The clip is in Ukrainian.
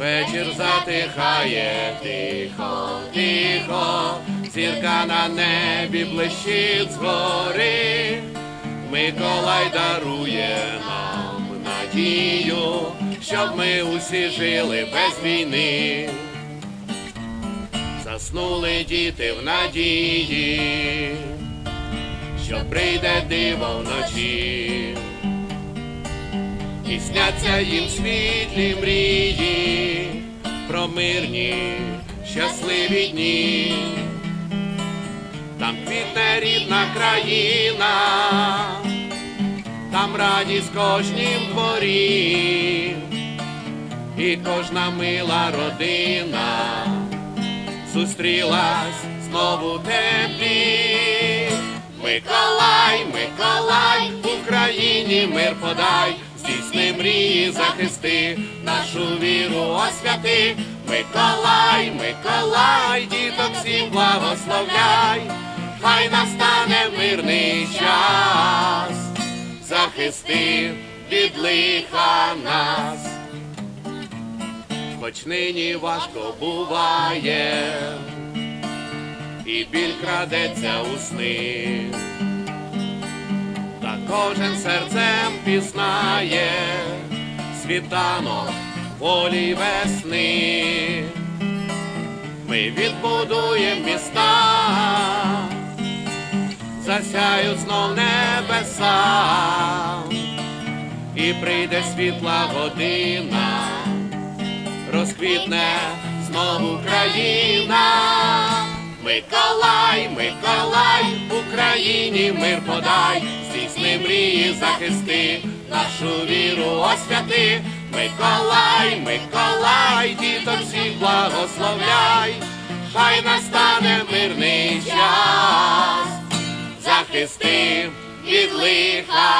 Вечір затихає тихо, тихо, зірка на небі блищить згори. Миколай дарує нам надію, щоб ми усі жили без війни. Заснули діти в надії, що прийде диво вночі. І сняться їм світлі мрії про мирні, щасливі дні. Там квітне рідна країна, там радість кожнім дворі, і кожна мила родина зустрілась знову теплі. Миколай, Миколай, Україні мир подай, здійсни мрії, захисти, нашу віру освяти. Миколай, Миколай, діток всім благословляй, хай настане мирний час, захисти від лиха нас. Хоч нині важко буває, і біль крадеться у сни, та кожен серцем пізнає світанок волі весни. Ми відбудуємо міста, засяють знов небеса, і прийде світла година розквітне знову Україна. Миколай, Миколай, Україні мир подай, здійсни мрії захисти, нашу віру освяти. Миколай, Миколай, діток всіх благословляй, хай настане мирний час, захисти від лиха.